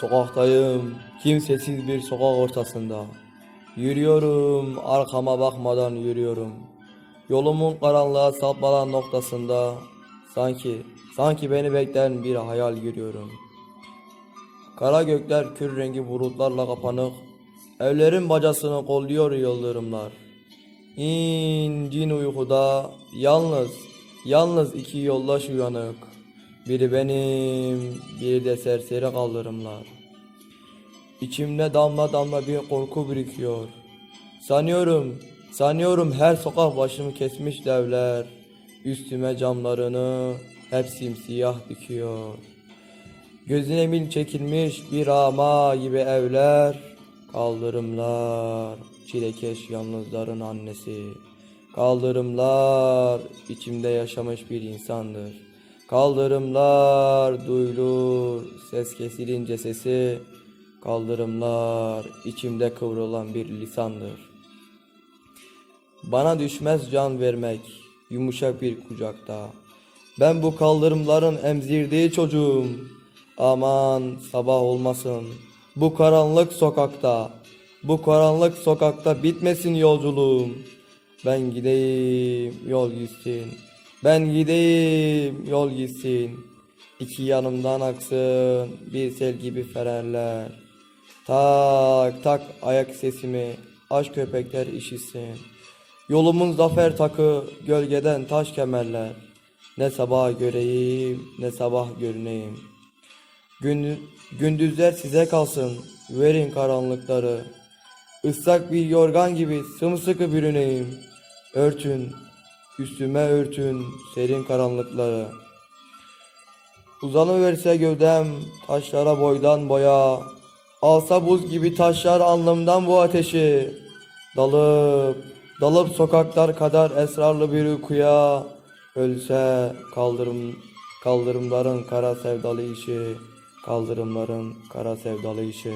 Sokaktayım, kimsesiz bir sokak ortasında. Yürüyorum, arkama bakmadan yürüyorum. Yolumun karanlığa saplanan noktasında sanki, sanki beni bekleyen bir hayal görüyorum. Kara gökler kür rengi bulutlarla kapanık. Evlerin bacasını kolluyor yıldırımlar. İncin uykuda yalnız, yalnız iki yoldaş uyanık. Biri benim, biri de serseri kaldırımlar. İçimde damla damla bir korku birikiyor. Sanıyorum, sanıyorum her sokak başımı kesmiş devler. Üstüme camlarını hep simsiyah dikiyor. Gözüne mil çekilmiş bir ama gibi evler, kaldırımlar, çilekeş yalnızların annesi. Kaldırımlar içimde yaşamış bir insandır. Kaldırımlar duyulur, ses kesilince sesi. Kaldırımlar içimde kıvrılan bir lisandır. Bana düşmez can vermek yumuşak bir kucakta. Ben bu kaldırımların emzirdiği çocuğum. Aman sabah olmasın. Bu karanlık sokakta, bu karanlık sokakta bitmesin yolculuğum. Ben gideyim yol gitsin. Ben gideyim yol gitsin. İki yanımdan aksın bir sel gibi fenerler. Tak tak ayak sesimi aşk köpekler işitsin. Yolumun zafer takı gölgeden taş kemerler. Ne sabah göreyim ne sabah görüneyim. Gün, gündüzler size kalsın verin karanlıkları. Islak bir yorgan gibi sımsıkı bürüneyim. Örtün üstüme örtün serin karanlıkları. Uzanıverse gövdem taşlara boydan boya. Alsa buz gibi taşlar alnımdan bu ateşi. Dalıp, dalıp sokaklar kadar esrarlı bir uykuya. Ölse kaldırım, kaldırımların kara sevdalı işi. Kaldırımların kara sevdalı işi.